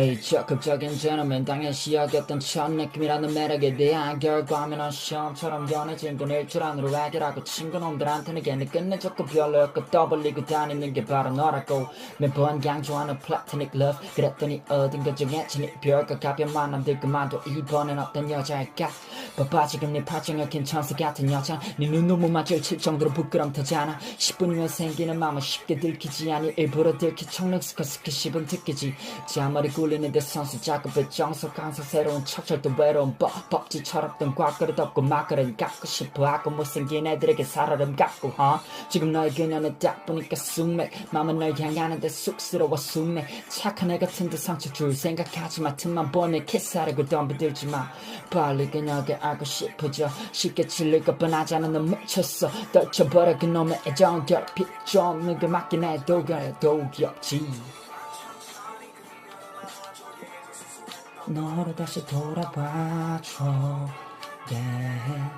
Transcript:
에이 적극적인 제너맨 당연시 여겼던 첫 느낌이라는 매력에 대한 결과면은 시험처럼 변해진 건 일주일 안으로 해결하고 친구놈들한테는 괜히 끝내줬고 별로였고 떠벌리고 다니는 게 바로 너라고. 매번 강조하는 플라토닉 러브 그랬더니 어딘가 정해진 이별과 가벼운 만남들 그만둬. 이번엔 어떤 여자일까 바빠 지금 네 팔짱을 낀 천사 같은 여자. 네 눈눈만 마주칠 정도로 부끄럼 터지않아. 10분이면 생기는 마음은 쉽게 들키지 않니 일부러 들키 청력스커 스키십은 듣기지. 자머리 굴리는데 선수 작업에 정석 항상 새로운 척철도 외로운 법 법지 철없던 과거를 덮고 막그를 갖고 싶어 하고 못생긴 애들에게 살얼음 갖고 어? 지금 너의 그녀는 딱 보니까 숙맥. 맘은 널 향하는데 쑥스러워 숙맥. 착한 애 같은데 상처 줄 생각하지 마 틈만 보내 키스하려고 덤비들지 마. 빨리 그녀에게 알고 싶어져 쉽게 질릴 것 뻔하잖아 넌 미쳤어. 떨쳐버려. 그놈의 애정 결핍 좀 누가 맞긴 해도 그래도 귀엽지. 너를 다시 돌아봐줘. yeah.